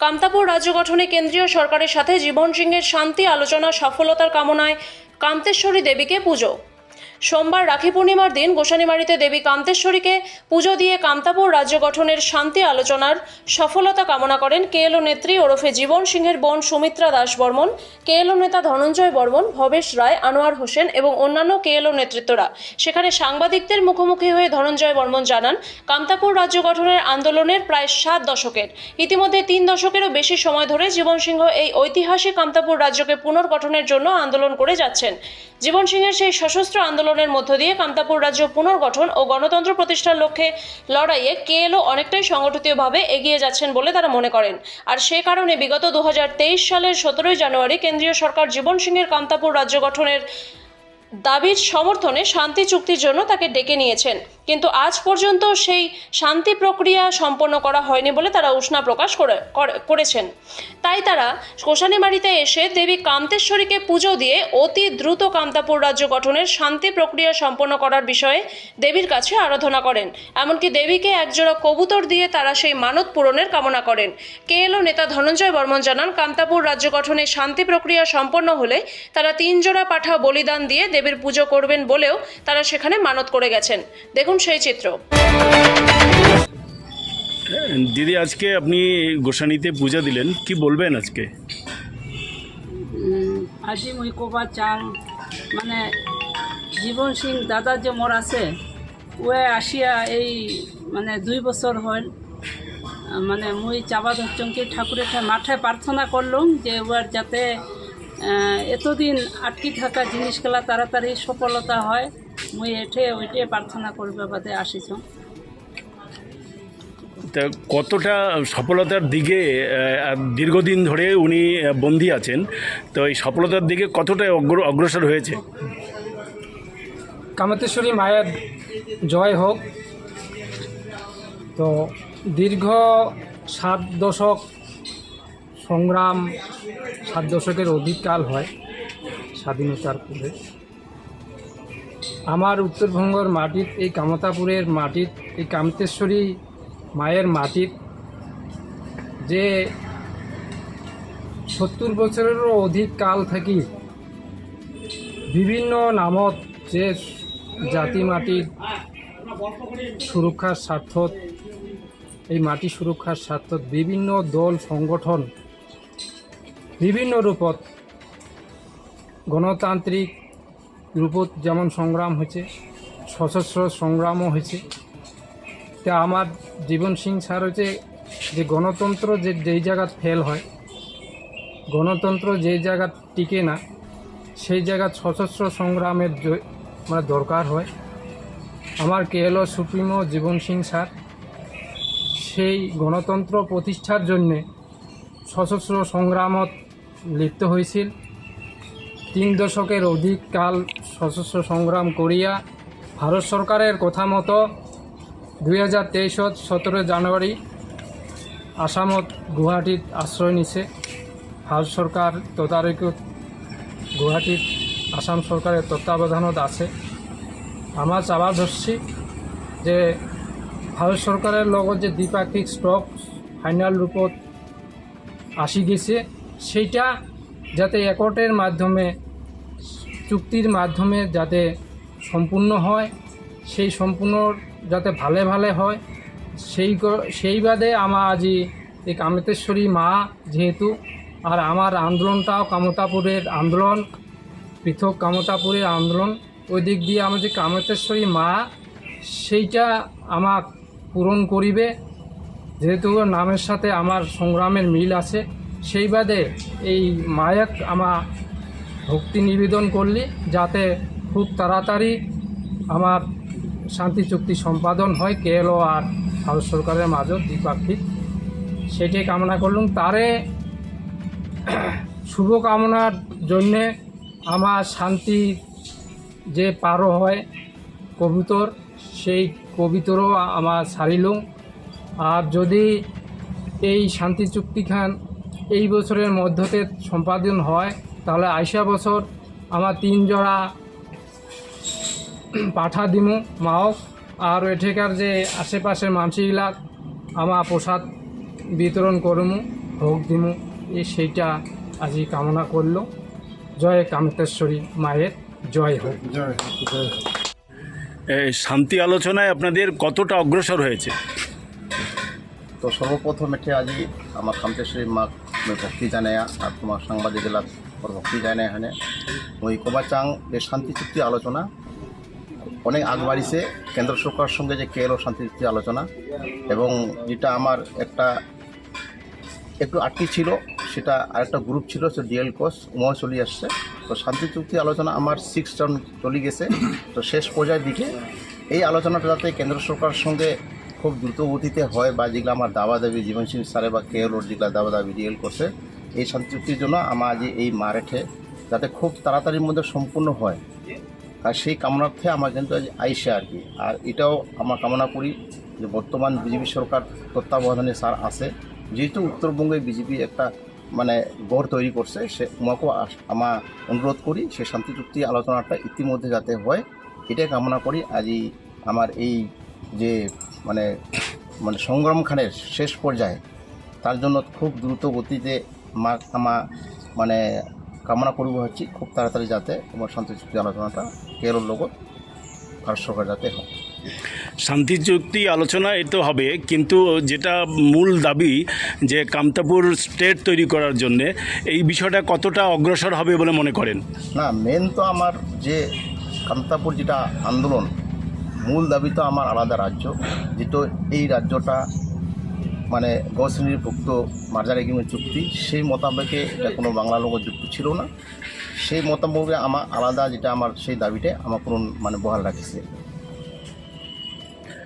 কামতাপুর রাজ্য গঠনে কেন্দ্রীয় সরকারের সাথে জীবন সিংহের শান্তি, আলোচনা, সফলতার কামনায় কান্তেশ্বরী দেবীকে পুজো। সোমবার রাখি পূর্ণিমার দিন গোসানিমারিতে দেবী কান্তেশ্বরীকে পুজো দিয়ে কামতাপুর রাজ্য গঠনের শান্তি আলোচনার সফলতা কামনা করেন কেএলও নেত্রী ওরফে জীবন সিংহের বোন সুমিত্রা দাস বর্মন কেএলও নেতা ধনঞ্জয় বর্মন, ভবেশ রায়, আনোয়ার হোসেন এবং অন্যান্য কেএলও নেতৃত্বরা। সেখানে সাংবাদিকদের মুখোমুখি হয়ে ধনঞ্জয় বর্মন জানান কামতাপুর রাজ্য গঠনের আন্দোলনের প্রায় সাত দশকের। ইতিমধ্যে তিন দশকেরও বেশি সময় ধরে জীবন সিংহ এই ঐতিহাসিক কামতাপুর রাজ্যকে পুনর্গঠনের জন্য আন্দোলন করে যাচ্ছেন। জীবন সিংহের সেই সশস্ত্র আন্দোলনের মধ্য দিয়ে কামতাপুর রাজ্য পুনর্গঠন ও গণতন্ত্র প্রতিষ্ঠার লক্ষ্যে লড়াইয়ে কেএলও অনেকটাই সংগঠিতভাবে এগিয়ে যাচ্ছেন বলে তারা মনে করেন। আর সে কারণে বিগত দু হাজার তেইশ সালের সতেরোই জানুয়ারি কেন্দ্রীয় সরকার জীবন সিংয়ের কামতাপুর রাজ্য গঠনের দাবির সমর্থনে শান্তি চুক্তির জন্য তাকে ডেকে নিয়েছেন। কিন্তু আজ পর্যন্ত সেই শান্তি প্রক্রিয়া সম্পন্ন করা হয়নি বলে তারা উষ্ণা প্রকাশ করে, করে- করেছেন। তাই তারা কোষানিমারিতে এসে দেবী কান্তেশ্বরীকে পুজো দিয়ে অতি দ্রুত কামতাপুর রাজ্য গঠনের শান্তি প্রক্রিয়া সম্পন্ন করার বিষয়ে দেবীর কাছে আরাধনা করেন। এমনকি দেবীকে একজোড়া কবুতর দিয়ে তারা সেই মানত পূরণের কামনা করেন। কে কেএলও নেতা ধনঞ্জয় বর্মন জানান কামতাপুর রাজ্য গঠনে শান্তি প্রক্রিয়া সম্পন্ন হলে তারা তিন জোড়া পাঠা বলিদান দিয়ে দেবীর পুজো করবেন বলেও তারা সেখানে মানত করে গেছেন। দেখুন সেই চিত্র। দিদি আজকে আপনি গোসানিতে পূজা দিলেন। কি বলবেন আজকে? আজি মুই ক'বা চাং মানে জীবন সিং দাদা যে মোর আছে ওয়ে আসিয়া এই মানে দুই বছর হল মানে মুই চাবা ধরচঙ্কি ঠাকুরের মাঠে প্রার্থনা করলুম যে ওয়ার যাতে এতদিন আটকি থাকা জিনিসগুলা তাড়াতাড়ি সফলতা হয় মুই এঠে ওইটে প্রার্থনা করবে বাদে আসিছ। তা কতটা সফলতার দিকে দীর্ঘদিন ধরে উনি বন্দী আছেন তো এই সফলতার দিকে কতটা অগ্র অগ্রসর হয়েছে? কামতেশ্বরী মায়ের জয় হোক। তো দীর্ঘ সাত দশক সংগ্রাম সাত দশকের অধিককাল হয় স্বাধীনতার পরে আমার উত্তরবঙ্গর মাটির এই কামতাপুরের মাটির এই কামতেশ্বরী মায়ের মাটির যে সত্তর বছরেরও অধিক কাল থাকি, বিভিন্ন নামত যে জাতি মাটির সুরক্ষার স্বার্থত, এই মাটি সুরক্ষার স্বার্থত বিভিন্ন দল, সংগঠন বিভিন্ন রূপত গণতান্ত্রিক রূপত যেমন সংগ্রাম হয়েছে, সশস্ত্র সংগ্রামও হয়েছে। তা আমার জীবন সিং স্যার হচ্ছে যে গণতন্ত্র যে যেই জায়গাত ফেল হয়, গণতন্ত্র যেই জায়গা টিকে না, সেই জায়গায় সশস্ত্র সংগ্রামের মানে দরকার হয়। আমার KLO supremo Jiban Singh sir সেই গণতন্ত্র প্রতিষ্ঠার জন্যে সশস্ত্র সংগ্রামত লিপ্ত হয়েছিল তিন দশকের অধিক কাল সশস্ত্র সংগ্রাম করিয়া ভারত সরকারের কথা মতো দুই হাজার তেইশত সতেরো জানুয়ারি আসামত গুয়াহাটীত আশ্রয় নিছে। ভারত সরকার তদারকিত গুৱাহাটীত আসাম চৰকাৰে তত্বাৱধানত আছে। আমাৰ চাবা ধরছি যে ভাৰত চৰকাৰৰ লগত যে দ্বিপাক্ষিক ষ্টক ফাইনাল রূপত আসি গেছে সেইটা যাতে একটের মাধ্যমে, চুক্তির মাধ্যমে যাতে সম্পূর্ণ হয়, সেই সম্পূর্ণ যাতে ভালে ভালে হয়, সেই সেই বাদে আমার আজি এই কামেতেশ্বরী মা যেহেতু, আর আমার আন্দোলনটাও কামতাপুরের আন্দোলন, পৃথক কামতাপুরের আন্দোলন, ওই দিক দিয়ে আমার যে কামতেশ্বরী মা, সেইটা আমার পূরণ করিবে। যেহেতু নামের সাথে আমার সংগ্রামের মিল আছে সেই বাদে এই মায়াক আমার ভক্তি নিবেদন করলি যাতে খুব তাড়াতাড়ি আমার শান্তি চুক্তি সম্পাদন হয়, কেএলও আর ভারত সরকারের মাঝত দ্বিপাক্ষিক। সেটাই কামনা করলুম। তারে শুভকামনার জন্যে আমার শান্তি যে পারো হয় কবুতর, সেই কবিতরও আমার সারিলুম আর যদি এই শান্তি চুক্তিখান এই বছরের মধ্যতে সম্পাদন হয় তাহলে আইসা বছর আমার তিন জোড়া পাঠা দিমু মাও। আর এঠেকার যে আশেপাশের মানসিগুলাক আমার প্রসাদ বিতরণ করমু ভোগ দিমু এই সেইটা আজি কামনা করল। জয় কামেতেশ্বরী মায়ের জয় হোক। এ, শান্তি আলোচনায় আপনাদের কতটা অগ্রসর হয়েছে? তো সর্বপ্রথম এটি আজি আমার কামতেশ্বরী মা ভক্তি জানায়া আর তোমার সাংবাদিক জেলা ভক্তি জানায় এখানে ওই কবাচাং যে শান্তি চুক্তি আলোচনা অনেক আগ বাড়িছে কেন্দ্র সরকারের সঙ্গে যে কেএলও শান্তি চুক্তি আলোচনা এবং যেটা আমার একটা একটু আটকি ছিল সেটা আরেকটা গ্রুপ ছিল সে ডিএল কোর্স উমাও চলে আসছে তো শান্তি চুক্তি আলোচনা আমার সিক্স টার্ম চলে গেছে তো শেষ পর্যায়ের দিকে এই আলোচনাটা যাতে কেন্দ্র সরকারের সঙ্গে খুব দ্রুত গতিতে হয় বা যেগুলো আমার দাবা দাবি জীবন সিং স্যারে বা কে রোড যেগুলো দাবা দাবি ডিএল করছে, এই শান্তি চুক্তির জন্য আমার আজ এই মারেঠে যাতে খুব তাড়াতাড়ির মধ্যে সম্পূর্ণ হয়। আর সেই কামনার্থে আমার কিন্তু আজ আইসে আর কি। আর এটাও আমার কামনা করি যে বর্তমান বিজেপি সরকার তত্ত্বাবধানে স্যার আছে। যেহেতু উত্তরবঙ্গে বিজেপি একটা মানে গড় তৈরি করছে, সে উমাকেও আমার অনুরোধ করি সে শান্তি চুক্তি আলোচনাটা ইতিমধ্যে যাতে হয়, এটাই কামনা করি। আজই আমার এই যে মানে মানে সংগ্রাম খানের শেষ পর্যায়ে তার জন্য খুব দ্রুত গতিতে মা আমার মানে কামনা করব হচ্ছে খুব তাড়াতাড়ি যাতে আমার শান্তি চুক্তি আলোচনাটা কেরল লগত ভারত সরকার যাতে হয়। শান্তি চুক্তি আলোচনা এ তো হবে কিন্তু যেটা মূল দাবি যে কামতাপুর স্টেট তৈরি করার জন্যে এই বিষয়টা কতটা অগ্রসর হবে বলে মনে করেন? না মেন তো আমার যে কান্তাপুর যেটা আন্দোলন মূল দাবি তো আমার আলাদা রাজ্য যেটা এই রাজ্যটা মানে গ শ্রেণীরভুক্ত মার্জার এগ্রিমেন্ট চুক্তি, সেই মোতাবেকে এটা কোনো বাংলা লোক যুক্ত ছিল না। সেই মোতাবেকে আমার আলাদা যেটা আমার সেই দাবিটা আমার কোনো মানে বহাল রাখছে।